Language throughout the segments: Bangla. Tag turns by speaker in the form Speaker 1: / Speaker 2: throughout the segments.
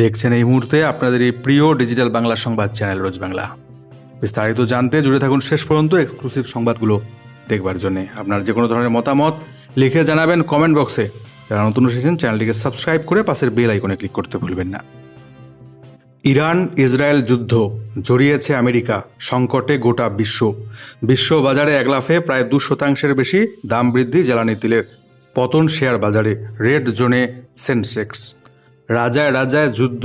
Speaker 1: দেখছেন এই মুহূর্তে আপনাদের এই প্রিয় ডিজিটাল বাংলা সংবাদ চ্যানেল রোজ বাংলা। বিস্তারিত জানতে জুড়ে থাকুন শেষ পর্যন্ত এক্সক্লুসিভ সংবাদগুলো দেখবার জন্য। আপনার যে কোনো ধরনের মতামত লিখে জানাবেন কমেন্ট বক্সে যারা নতুন এসেছেন, চ্যানেলটিকে সাবস্ক্রাইব করে পাশের বেল আইকনে ক্লিক করতে ভুলবেন না। ইরান, ইসরায়েল যুদ্ধ, জড়িয়েছে আমেরিকা, সংকটে গোটা বিশ্ব। বিশ্ব বাজারে এক লাফে প্রায় দু শতাংশের বেশি দাম বৃদ্ধি জ্বালানি তেলের পতন শেয়ার বাজারে রেড জোনে সেন্সেক্স রাজায় রাজায় যুদ্ধ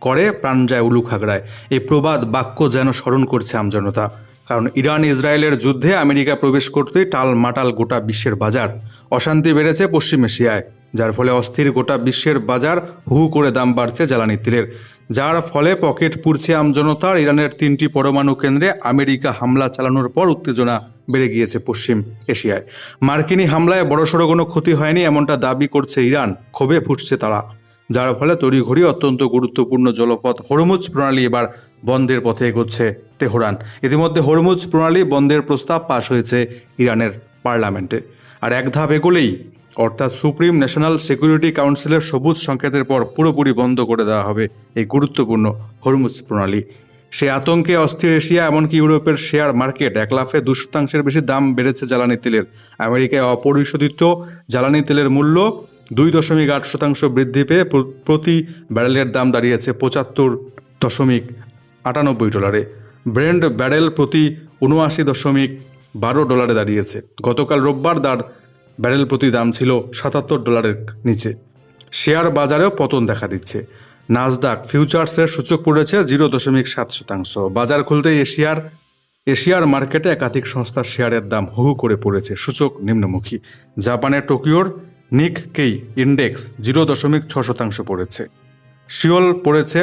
Speaker 1: করে, প্রাণ যায় উলু খাগড়ায় এই প্রবাদ বাক্য যেন স্মরণ করছে আমজনতা। কারণ ইরান ইসরায়েলের যুদ্ধে আমেরিকা প্রবেশ করতেই টাল মাটাল গোটা বিশ্বের বাজার। অশান্তি বেড়েছে পশ্চিম এশিয়ায়, যার ফলে অস্থির গোটা বিশ্বের বাজার হু হু করে দাম বাড়ছে জ্বালানি তেলের। যার ফলে পকেট পুড়ছে আমজনতার। ইরানের তিনটি পরমাণু কেন্দ্রে আমেরিকা হামলা চালানোর পর উত্তেজনা বেড়ে গিয়েছে পশ্চিম এশিয়ায়। মার্কিনী হামলায় বড়সড় কোনো ক্ষতি হয়নি, এমনটা দাবি করছে ইরান। ক্ষোভে ফুটছে তারা। যার ফলে তড়িঘড়ি অত্যন্ত গুরুত্বপূর্ণ জলপথ হরমুজ প্রণালী এবার বন্ধের পথে এগোচ্ছে তেহরান। ইতিমধ্যে হরমুজ প্রণালী বন্ধের প্রস্তাব পাশ হয়েছে ইরানের পার্লামেন্টে। আর এক ধাপ এগোলেই, অর্থাৎ সুপ্রিম ন্যাশনাল সিকিউরিটি কাউন্সিলের সবুজ সংকেতের পর পুরোপুরি বন্ধ করে দেওয়া হবে এই গুরুত্বপূর্ণ হরমুজ প্রণালী। সে আতঙ্কে অস্থির এশিয়া এমনকি ইউরোপের শেয়ার মার্কেট এক লাফে দু শতাংশের বেশি দাম বেড়েছে জ্বালানি তেলের। আমেরিকায় অপরিশোধিত জ্বালানি তেলের মূল্য দুই দশমিক আট শতাংশ বৃদ্ধি পেয়ে প্রতি ব্যারেলের দাম দাঁড়িয়েছে পঁচাত্তর দশমিক আটানব্বই ডলারে। ব্রেন্ড ব্যারেল প্রতি উনআশি দশমিক বারো ডলারে দাঁড়িয়েছে। গতকাল রোববার দার ব্যারেল প্রতি দাম ছিল সাতাত্তর ডলারের নিচে। শেয়ার বাজারেও পতন দেখা দিচ্ছে। নাজদাক ফিউচার্সের সূচক পড়েছে জিরো দশমিক সাত শতাংশ। বাজার খুলতে এশিয়ার এশিয়ার মার্কেটে একাধিক সংস্থার শেয়ারের দাম হু করে পড়েছে। সূচক নিম্নমুখী। জাপানের টোকিওর নিক কেই ইন্ডেক্স জিরো দশমিক ছ শতাংশ পড়েছে। শিওল পড়েছে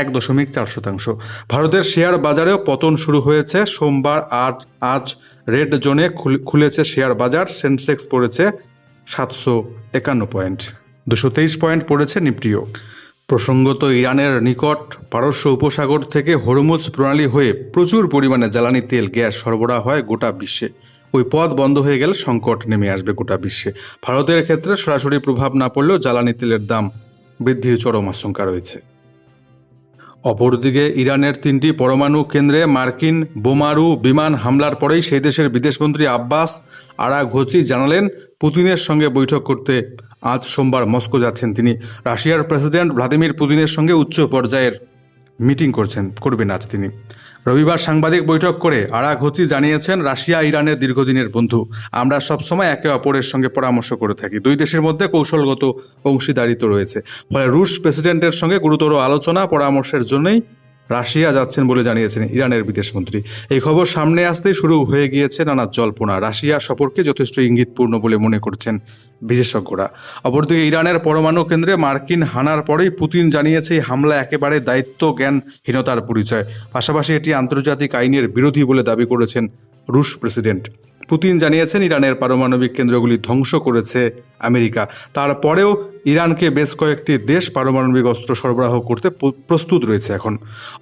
Speaker 1: এক দশমিক চার শতাংশ। ভারতের শেয়ার বাজারেও পতন শুরু হয়েছে। সোমবার আট আজ রেড জোনে খুলেছে শেয়ার বাজার। সেন্সেক্স পড়েছে সাতশো একান্ন পয়েন্ট। দুশো তেইশ পয়েন্ট পড়েছে নিফটিও। প্রসঙ্গত ইরানের নিকট পারস্য উপসাগর থেকে হরমুজ প্রণালী হয়ে প্রচুর পরিমাণে জ্বালানি তেল গ্যাস সরবরাহ হয় গোটা বিশ্বে। ওই পথ বন্ধ হয়ে গেলে সংকট নেমে আসবে গোটা বিশ্বে। ভারতের ক্ষেত্রে সরাসরি প্রভাব না পড়লেও জ্বালানি তেলের দাম বৃদ্ধির চরম আশঙ্কা রয়েছে। অপরদিকে ইরানের তিনটি পরমাণু কেন্দ্রে মার্কিন বোমারু বিমান হামলার পরেই সেই দেশের বিদেশমন্ত্রী আব্বাস আরা আরাঘোচি জানালেন, পুতিনের সঙ্গে বৈঠক করতে আজ সোমবার মস্কো যাচ্ছেন তিনি। রাশিয়ার প্রেসিডেন্ট ভ্লাদিমির পুতিনের সঙ্গে উচ্চ পর্যায়ের মিটিং করছেন, করবেন আজ তিনি। রবিবার সাংবাদিক বৈঠক করে আরা ঘোচি জানিয়েছেন, রাশিয়া, ইরানের দীর্ঘদিনের বন্ধু। আমরা সবসময় একে অপরের সঙ্গে পরামর্শ করে থাকি। দুই দেশের মধ্যে কৌশলগত অংশীদারিত্ব রয়েছে। ফলে রুশ প্রেসিডেন্টের সঙ্গে গুরুতর আলোচনা, পরামর্শের জন্যই রাশিয়া যাচ্ছেন বলে জানিয়েছেন ইরানের বিদেশমন্ত্রী। এই খবর সামনে আসতেই শুরু হয়ে গিয়েছে নানা জল্পনা। রাশিয়া সফরকে যথেষ্ট ইঙ্গিতপূর্ণ বলে মনে করছেন বিশেষজ্ঞরা। অপরদিকে ইরানের পরমাণু কেন্দ্রে মার্কিন হানার পরেই পুতিন জানিয়েছে হামলা একেবারে দায়িত্ব জ্ঞানহীনতার পরিচয়। পাশাপাশি এটি আন্তর্জাতিক আইনের বিরোধী বলে দাবি করেছেন রুশ প্রেসিডেন্ট। পুতিন জানিয়েছেন, ইরানের পারমাণবিক কেন্দ্রগুলি ধ্বংস করেছে আমেরিকা। তারপরেও ইরানকে বেশ কয়েকটি দেশ পারমাণবিক অস্ত্র সরবরাহ করতে প্রস্তুত রয়েছে এখন।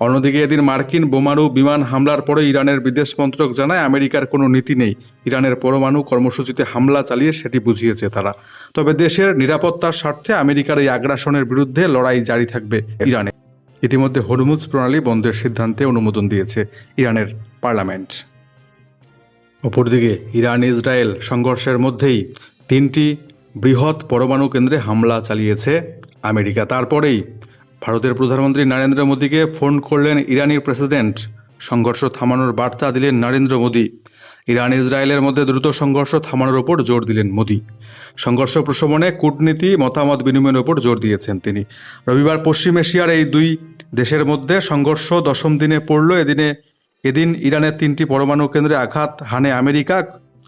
Speaker 1: অন্যদিকে এদিন মার্কিন বোমারু বিমান হামলার পরে ইরানের বিদেশ মন্ত্রক জানায়, আমেরিকার কোনো নীতি নেই। ইরানের পরমাণু কর্মসূচিতে হামলা চালিয়ে সেটি বুঝিয়েছে তারা। তবে দেশের নিরাপত্তার স্বার্থে আমেরিকার এই আগ্রাসনের বিরুদ্ধে লড়াই জারি থাকবে ইরানে। ইতিমধ্যে হরমুজ প্রণালী বন্ধের সিদ্ধান্তে অনুমোদন দিয়েছে ইরানের পার্লামেন্ট। অপরদিকে ইরান ইসরায়েল সংঘর্ষের মধ্যেই তিনটি বৃহৎ পরমাণু কেন্দ্রে হামলা চালিয়েছে আমেরিকা। তারপরেই ভারতের প্রধানমন্ত্রী নরেন্দ্র মোদীকে ফোন করলেন ইরানি প্রেসিডেন্ট। সংঘর্ষ থামানোর বার্তা দিলেন নরেন্দ্র মোদী। ইরান ইসরায়েলের মধ্যে দ্রুত সংঘর্ষ থামানোর ওপর জোর দিলেন মোদী। সংঘর্ষ প্রশমনে কূটনীতি, মতামত বিনিময়ের ওপর জোর দিয়েছেন তিনি। রবিবার পশ্চিম এশিয়ার এই দুই দেশের মধ্যে সংঘর্ষ দশম দিনে পড়ল। এদিনে এদিন ইরানের তিনটি পরমাণু কেন্দ্রে আঘাত হানে আমেরিকা।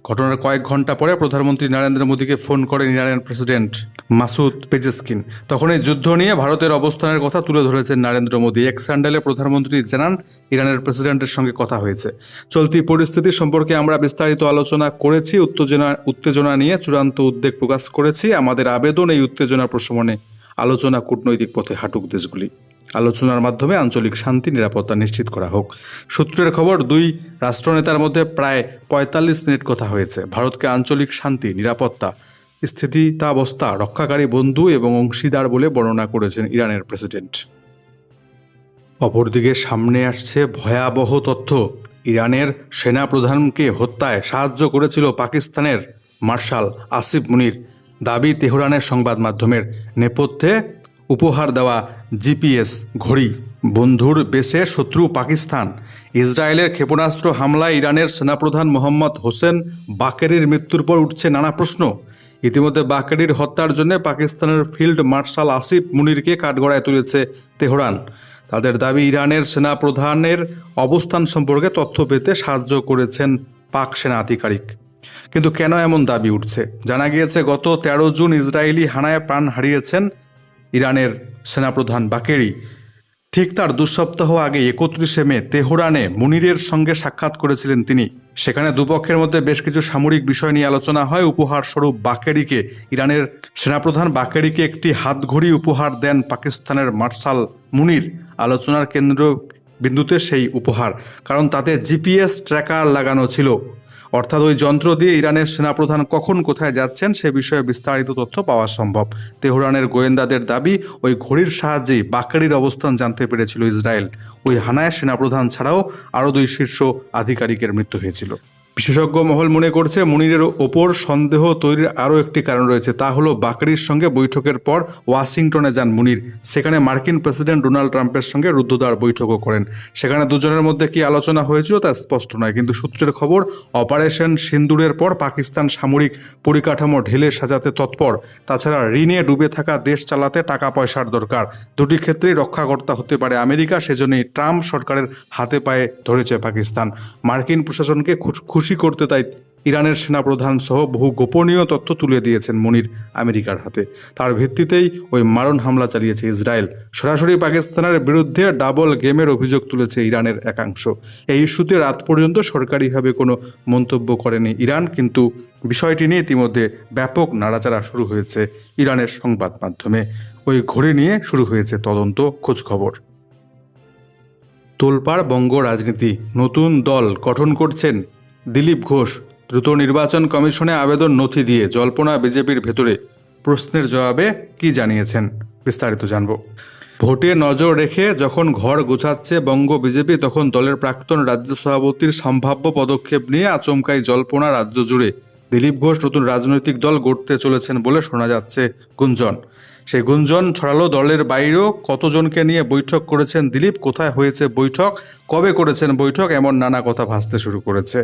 Speaker 1: ঘটনার কয়েক ঘণ্টা পরে প্রধানমন্ত্রী নরেন্দ্র মোদীকে ফোন করেন ইরানের প্রেসিডেন্ট মাসুদ পেজেস্কিন। তখন এই যুদ্ধ নিয়ে ভারতের অবস্থানের কথা তুলে ধরেছেন নরেন্দ্র মোদী। এক স্যান্ডেলে প্রধানমন্ত্রী জানান, ইরানের প্রেসিডেন্টের সঙ্গে কথা হয়েছে। চলতি পরিস্থিতি সম্পর্কে আমরা বিস্তারিত আলোচনা করেছি, উত্তেজনা উত্তেজনা নিয়ে চূড়ান্ত উদ্বেগ প্রকাশ করেছি। আমাদের আবেদন এই উত্তেজনা প্রশমনে আলোচনা কূটনৈতিক পথে হাঁটুক দেশগুলি। আলোচনার মাধ্যমে আঞ্চলিক শান্তি, নিরাপত্তা নিশ্চিত করা হোক। সূত্রের খবর, দুই রাষ্ট্রনেতার মধ্যে প্রায় পঁয়তাল্লিশ মিনিট কথা হয়েছে। ভারতকে আঞ্চলিক শান্তি, নিরাপত্তা, স্থিতিতাবস্থা, রক্ষাকারী বন্ধু এবং অংশীদার বলে বর্ণনা করেছেন ইরানের প্রেসিডেন্ট। অপরদিকে সামনে আসছে ভয়াবহ তথ্য। ইরানের সেনাপ্রধানকে হত্যায় সাহায্য করেছিল পাকিস্তানের মার্শাল আসিফ মুনির। দাবি তেহরানের সংবাদ মাধ্যমের নেপথ্যে উপহার দেওয়া জিপিএস ঘড়ি। বন্ধুর বেশে শত্রু পাকিস্তান। ইসরায়েলের ক্ষেপণাস্ত্র হামলায় ইরানের সেনাপ্রধান মোহাম্মদ হোসেন বাকেরির মৃত্যুর পর উঠছে নানা প্রশ্ন। ইতিমধ্যে বাকেরির হত্যার জন্য পাকিস্তানের ফিল্ড মার্শাল আসিফ মুনিরকে কাঠগড়ায় তুলেছে তেহরান। তাদের দাবি, ইরানের সেনাপ্রধানের অবস্থান সম্পর্কে তথ্য পেতে সাহায্য করেছেন পাক সেনা আধিকারিক। কিন্তু কেন এমন দাবি উঠছে? জানা গিয়েছে, গত তেরো জুন ইসরায়েলি হানায় প্রাণ হারিয়েছেন ইরানের সেনাপ্রধান বাকেরি ঠিক তার দু সপ্তাহ আগে একত্রিশে মে তেহরানে মুনিরের সঙ্গে সাক্ষাৎ করেছিলেন তিনি। সেখানে দুপক্ষের মধ্যে বেশ কিছু সামরিক বিষয় নিয়ে আলোচনা হয়। উপহার স্বরূপ বাকেরিকে, ইরানের সেনাপ্রধান বাকেরিকে একটি হাতঘড়ি উপহার দেন পাকিস্তানের মার্শাল মুনির। আলোচনার কেন্দ্র বিন্দুতে সেই উপহার, কারণ তাতে জিপিএস ট্র্যাকার লাগানো ছিল। অর্থাৎ ওই যন্ত্র দিয়ে ইরানের সেনাপ্রধান কখন কোথায় যাচ্ছেন সে বিষয়ে বিস্তারিত তথ্য পাওয়া সম্ভব। তেহরানের গোয়েন্দাদের দাবি, ওই ঘড়ির সাহায্যেই বাকারির অবস্থান জানতে পেরেছিল ইসরায়েল। ওই হানায় সেনাপ্রধান ছাড়াও আরও দুই শীর্ষ আধিকারিকের মৃত্যু হয়েছিল। বিশেষজ্ঞ মহল মনে করছে মনিরের ওপর সন্দেহ তৈরির আরও একটি কারণ রয়েছে, তা হলো বাকরির সঙ্গে বৈঠকের পর ওয়াশিংটনে যান মুনির। সেখানে মার্কিন প্রেসিডেন্ট ডোনাল্ড ট্রাম্পের সঙ্গে রুদ্ধদ্বার বৈঠকও করেন। সেখানে দুজনের মধ্যে কি আলোচনা হয়েছিল তা স্পষ্ট নয়, কিন্তু সূত্রের খবর, অপারেশন সিন্দুরের পর পাকিস্তান সামরিক পরিকাঠামো ঢেলে সাজাতে তৎপর। তাছাড়া ঋণে ডুবে থাকা দেশ চালাতে টাকা পয়সার দরকার। দুটি ক্ষেত্রেই রক্ষাকর্তা হতে পারে আমেরিকা, সেজন্যই ট্রাম্প সরকারের হাতে পায়ে ধরেছে পাকিস্তান। মার্কিন প্রশাসনকে খু- খুশি করতে তাই ইরানের সেনাপ্রধান সহ বহু গোপনীয় তথ্য তুলে দিয়েছেন মনির আমেরিকার হাতে। তার ভিত্তিতেই ওই মারণ হামলা চালিয়েছে ইসরায়েল। সরাসরি পাকিস্তানের বিরুদ্ধে ডাবল গেমের অভিযোগ তুলেছে ইরানের একাংশ। এই ইস্যুতে রাত পর্যন্ত সরকারিভাবে কোনো মন্তব্য করেনি ইরান, কিন্তু বিষয়টি নিয়ে ইতিমধ্যে ব্যাপক নাড়াচাড়া শুরু হয়েছে ইরানের সংবাদ মাধ্যমে। ওই ঘড়ি নিয়ে শুরু হয়েছে তদন্ত, খোঁজখবর। তোলপাড় বঙ্গ রাজনীতি, নতুন দল গঠন করছেন দিলীপ ঘোষ, দ্রুত নির্বাচন কমিশনে আবেদন নথি দিয়ে জল্পনা বিজেপির ভেতরে প্রশ্নের জবাবে কি জানিয়েছেন? বিস্তারিত জানব। ভোটে নজর রেখে যখন ঘর গোছাচ্ছে বঙ্গ বিজেপি, তখন দলের প্রাক্তন রাজ্য সভাপতির সম্ভাব্য পদক্ষেপ নিয়ে আচমকাই জল্পনা রাজ্য জুড়ে। দিলীপ ঘোষ নতুন রাজনৈতিক দল গড়তে চলেছেন বলে শোনা যাচ্ছে গুঞ্জন। সেই গুঞ্জন ছড়ালো দলের বাইরেও। কতজনকে নিয়ে বৈঠক করেছেন দিলীপ? কোথায় হয়েছে বৈঠক? কবে করেছেন বৈঠক? এমন নানা কথা ভাসতে শুরু করেছে।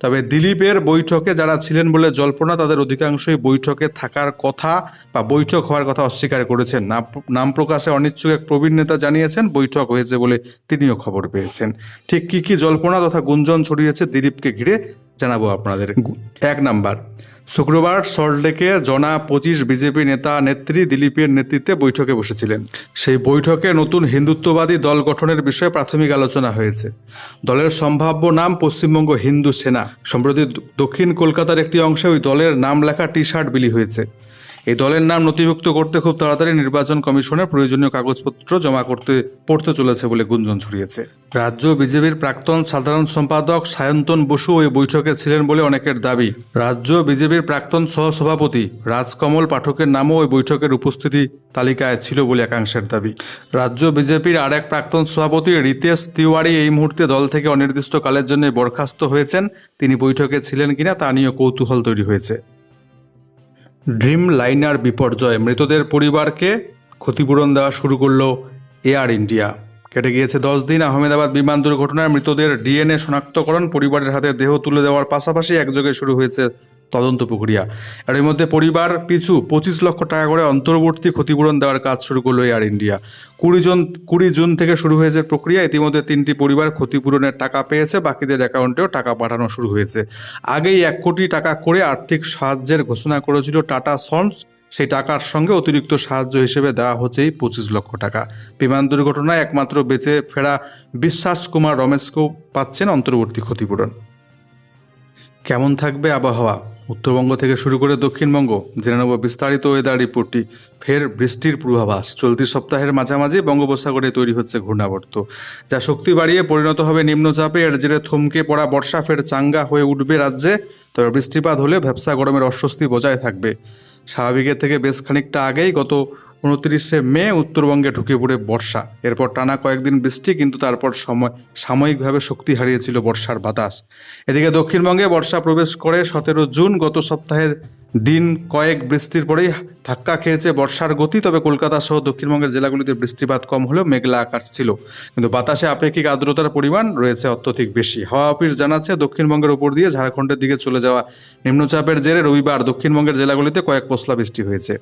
Speaker 1: তবে দিলীপের বৈঠকে যারা ছিলেন বলে জল্পনা, তাদের অধিকাংশই বৈঠকে থাকার কথা বা বৈঠক হওয়ার কথা অস্বীকার করেছেন। নাম প্রকাশে অনিচ্ছুক এক প্রবীণ নেতা জানিয়েছেন, বৈঠক হয়েছে বলে তিনিও খবর পেয়েছেন। ঠিক কি কি জল্পনা তথা গুঞ্জন ছড়িয়েছে দিলীপকে ঘিরে জানাব আপনাদের। এক নাম্বার, শুক্রবার সল্টলেকে জনা পঁচিশ বিজেপি নেতা নেত্রী দিলীপের নেতৃত্বে বৈঠকে বসেছিলেন। সেই বৈঠকে নতুন হিন্দুত্ববাদী দল গঠনের বিষয়ে প্রাথমিক আলোচনা হয়েছে। দলের সম্ভাব্য নাম পশ্চিমবঙ্গ হিন্দু সেনা। সম্প্রতি দক্ষিণ কলকাতার একটি অংশে ওই দলের নাম লেখা টি শার্ট বিলি হয়েছে। এই দলের নাম নথিভুক্ত করতে খুব তাড়াতাড়ি নির্বাচন কমিশনের প্রয়োজনীয় কাগজপত্র জমা করতে, পড়তে চলেছে বলে গুঞ্জন ছড়িয়েছে। রাজ্য বিজেপির প্রাক্তন সাধারণ সম্পাদক সায়ন্তন বসু ওই বৈঠকে ছিলেন বলে অনেকের দাবি। রাজ্য বিজেপির প্রাক্তন সহসভাপতি রাজকমল পাঠকের নামও ওই বৈঠকের উপস্থিতি তালিকায় ছিল বলে একাংশের দাবি। রাজ্য বিজেপির আর এক প্রাক্তন সভাপতি রিতেশ তিওয়ারি এই মুহূর্তে দল থেকে অনির্দিষ্টকালের জন্য বরখাস্ত হয়েছেন। তিনি বৈঠকে ছিলেন কিনা তা নিয়ে কৌতূহল তৈরি হয়েছে। ড্রিম লাইনার বিপর্যয় মৃতদের পরিবারকে ক্ষতিপূরণ দেওয়া শুরু করল এয়ার ইন্ডিয়া। কেটে গিয়েছে দশ দিন আহমেদাবাদ বিমান দুর্ঘটনায় মৃতদের ডিএনএ শনাক্তকরণ, পরিবারের হাতে দেহ তুলে দেওয়ার পাশাপাশি একযোগে শুরু হয়েছে তদন্ত প্রক্রিয়া। আর এর মধ্যে পরিবার পিছু পঁচিশ লক্ষ টাকা করে অন্তর্বর্তী ক্ষতিপূরণ দেওয়ার কাজ শুরু করল এয়ার ইন্ডিয়া কুড়ি জন, কুড়ি জুন থেকে শুরু হয়েছে প্রক্রিয়া। ইতিমধ্যে তিনটি পরিবার ক্ষতিপূরণের টাকা পেয়েছে, বাকিদের অ্যাকাউন্টেও টাকা পাঠানো শুরু হয়েছে। আগেই এক কোটি টাকা করে আর্থিক সাহায্যের ঘোষণা করেছিল টাটা সন্স সেই টাকার সঙ্গে অতিরিক্ত সাহায্য হিসেবে দেওয়া হচ্ছে এই পঁচিশ লক্ষ টাকা। বিমান দুর্ঘটনায় একমাত্র বেঁচে ফেরা বিশ্বাস কুমার রমেশকেও পাচ্ছেন অন্তর্বর্তী ক্ষতিপূরণ। কেমন থাকবে আবহাওয়া? উত্তরবঙ্গ থেকে শুরু করে দক্ষিণবঙ্গ, জেনে নেব বিস্তারিত ওয়েদার রিপোর্টটি ফের বৃষ্টির পূর্বাভাস। চলতি সপ্তাহের মাঝামাঝি বঙ্গোপসাগরে তৈরি হচ্ছে ঘূর্ণাবর্ত। যা শক্তি বাড়িয়ে পরিণত হবে নিম্নচাপে। এর জেরে থমকে পড়া বর্ষা ফের চাঙ্গা হয়ে উঠবে রাজ্যে। তবে বৃষ্টিপাত হলে ভ্যাবসা গরমের অস্বস্তি বজায় থাকবে। স্বাভাবিকের থেকে বেশ খানিকটা আগেই গত উনত্রিশে মে উত্তরবঙ্গে ঢুকে পড়ে বর্ষা। এরপর টানা কয়েকদিন বৃষ্টি, কিন্তু তারপর সময়, সাময়িকভাবে শক্তি হারিয়েছিল বর্ষার বাতাস। এদিকে দক্ষিণবঙ্গে বর্ষা প্রবেশ করে সতেরো জুন গত সপ্তাহে দিন কয়েক বৃষ্টির পরেই ধাক্কা খেয়েছে বর্ষার গতি, তবে কলকাতা সহ দক্ষিণবঙ্গের জেলাগুলিতে বৃষ্টিপাত কম হলেও মেঘলা আকাশ ছিল। কিন্তু বাতাসে আপেক্ষিক আর্দ্রতার পরিমাণ রয়েছে অত্যধিক বেশি। হাওয়া অফিস জানাচ্ছে, দক্ষিণবঙ্গের উপর দিয়ে ঝাড়খণ্ডের দিকে চলে যাওয়া নিম্নচাপের জেরে রবিবার দক্ষিণবঙ্গের জেলাগুলিতে কয়েক পশলা বৃষ্টি হয়েছে।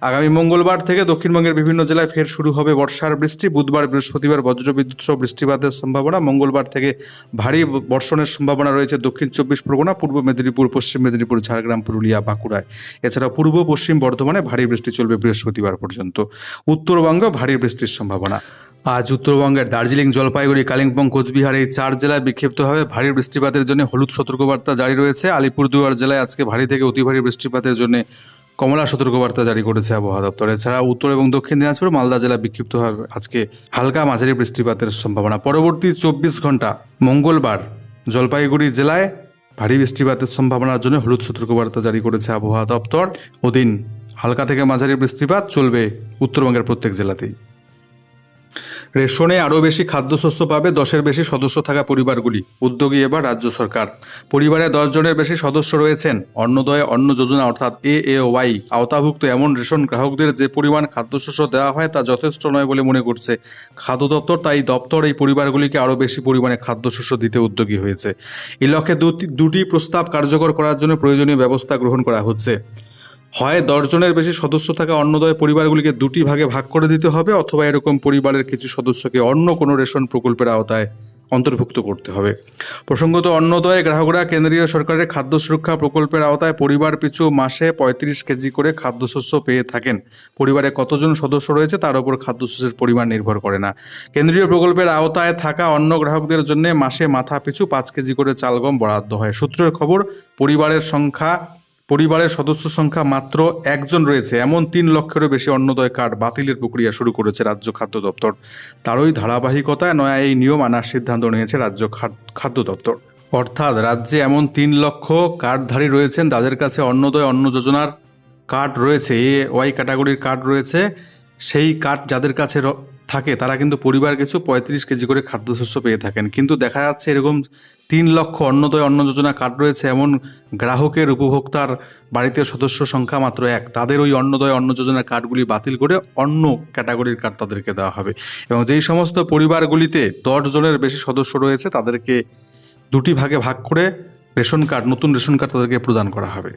Speaker 1: আগামী মঙ্গলবার থেকে দক্ষিণবঙ্গের বিভিন্ন জেলায় ফের শুরু হবে বর্ষার বৃষ্টি। বুধবার, বৃহস্পতিবার বজ্রবিদ্যুৎ সহ বৃষ্টিপাতের সম্ভাবনা। মঙ্গলবার থেকে ভারী বর্ষণের সম্ভাবনা রয়েছে দক্ষিণ চব্বিশ পরগনা, পূর্ব মেদিনীপুর, পশ্চিম মেদিনীপুর, ঝাড়গ্রাম, পুরুলিয়া, বাঁকুড়ায়। এছাড়া পূর্ব, পশ্চিম বর্ধমানে ভারী বৃষ্টি চলবে বৃহস্পতিবার পর্যন্ত। উত্তরবঙ্গে ভারী বৃষ্টির সম্ভাবনা। আজ উত্তরবঙ্গের দার্জিলিং জলপাইগুড়ি, কালিম্পং, কোচবিহার এই চার জেলায় বিক্ষিপ্তভাবে ভারী বৃষ্টিপাতের জন্য হলুদ সতর্কবার্তা জারি রয়েছে। আলিপুরদুয়ার জেলায় আজকে ভারী থেকে অতি ভারী বৃষ্টিপাতের জন্য কমলা সতর্কবার্তা জারি করেছে আবহাওয়া দপ্তর। এছাড়া উত্তর এবং দক্ষিণ দিনাজপুর, মালদা জেলা বিক্ষিপ্তভাবে আজকে হালকা মাঝারি বৃষ্টিপাতের সম্ভাবনা। পরবর্তী চব্বিশ ঘণ্টা মঙ্গলবার জলপাইগুড়ি জেলায় ভারী বৃষ্টিপাতের সম্ভাবনার জন্য হলুদ সতর্কবার্তা জারি করেছে আবহাওয়া দপ্তর। ওদিন হালকা থেকে মাঝারি বৃষ্টিপাত চলবে উত্তরবঙ্গের প্রত্যেক জেলাতেই। রেশনে আরও বেশি খাদ্যশস্য পাবে দশের বেশি সদস্য থাকা পরিবারগুলি। উদ্যোগী এবার রাজ্য সরকার। পরিবারে দশ জনের বেশি সদস্য রয়েছেন। অন্নদয় অন্ন যোজনা অর্থাৎ এ এ ওয়াই আওতাভুক্ত এমন রেশন গ্রাহকদের যে পরিমাণ খাদ্যশস্য দেওয়া হয় তা যথেষ্ট নয় বলে মনে করছে খাদ্য দপ্তর। তাই দপ্তর এই পরিবারগুলিকে আরও বেশি পরিমাণে খাদ্যশস্য দিতে উদ্যোগী হয়েছে। এই লক্ষ্যে দুটি দুটি প্রস্তাব কার্যকর করার জন্য প্রয়োজনীয় ব্যবস্থা গ্রহণ করা হচ্ছে। হয় দশজনের বেশি সদস্য থাকা অন্নদয় পরিবারগুলিকে দুটি ভাগে ভাগ করে দিতে হবে অথবা এরকম পরিবারের কিছু সদস্যকে অন্য কোনো রেশন প্রকল্পের আওতায় অন্তর্ভুক্ত করতে হবে। প্রসঙ্গত অন্নদয় গ্রাহকরা কেন্দ্রীয় সরকারের খাদ্য সুরক্ষা প্রকল্পের আওতায় পরিবার পিছু মাসে পঁয়ত্রিশ কেজি করে খাদ্যশস্য পেয়ে থাকেন। পরিবারে কতজন সদস্য রয়েছে তার উপর খাদ্যশস্যের পরিমাণ নির্ভর করে না। কেন্দ্রীয় প্রকল্পের আওতায় থাকা অন্য গ্রাহকদের জন্য মাসে মাথা পিছু পাঁচ কেজি করে চাল গম বরাদ্দ হয়। সূত্রের খবর, পরিবারের সংখ্যা পরিবারের সদস্য সংখ্যা মাত্র একজন রয়েছে। এমন তিন লক্ষেরও বেশি অন্নদয় কার্ড বাতিলের প্রক্রিয়া শুরু করেছে রাজ্য খাদ্য দপ্তর। তারই ধারাবাহিকতায় নয়া এই নিয়ম আনার সিদ্ধান্ত নিয়েছে রাজ্য খাদ- খাদ্য দপ্তর। অর্থাৎ রাজ্যে এমন তিন লক্ষ কার্ডধারী রয়েছেন তাদের কাছে অন্নদয় অন্ন যোজনার কার্ড রয়েছে, এ ওয়াই ক্যাটাগরির কার্ড রয়েছে। সেই কার্ড যাদের কাছে থাকে, তারা কিন্তু পরিবার কিছু পঁয়ত্রিশ কেজি করে খাদ্যশস্য পেয়ে থাকেন। কিন্তু দেখা যাচ্ছে এরকম তিন লক্ষ অন্নদয় অন্ন যোজনা কার্ড রয়েছে, এমন গ্রাহকের উপভোক্তার বাড়িতে সদস্য সংখ্যা মাত্র এক। তাদের ওই অন্নদয় অন্ন যোজনার কার্ডগুলি বাতিল করে অন্য ক্যাটাগরির কার্ড তাদেরকে দেওয়া হবে। এবং যেই সমস্ত পরিবারগুলিতে দশ জনের বেশি সদস্য রয়েছে, তাদেরকে দুটি ভাগে ভাগ করে রেশন কার্ড, নতুন রেশন কার্ড তাদেরকে প্রদান করা হবে।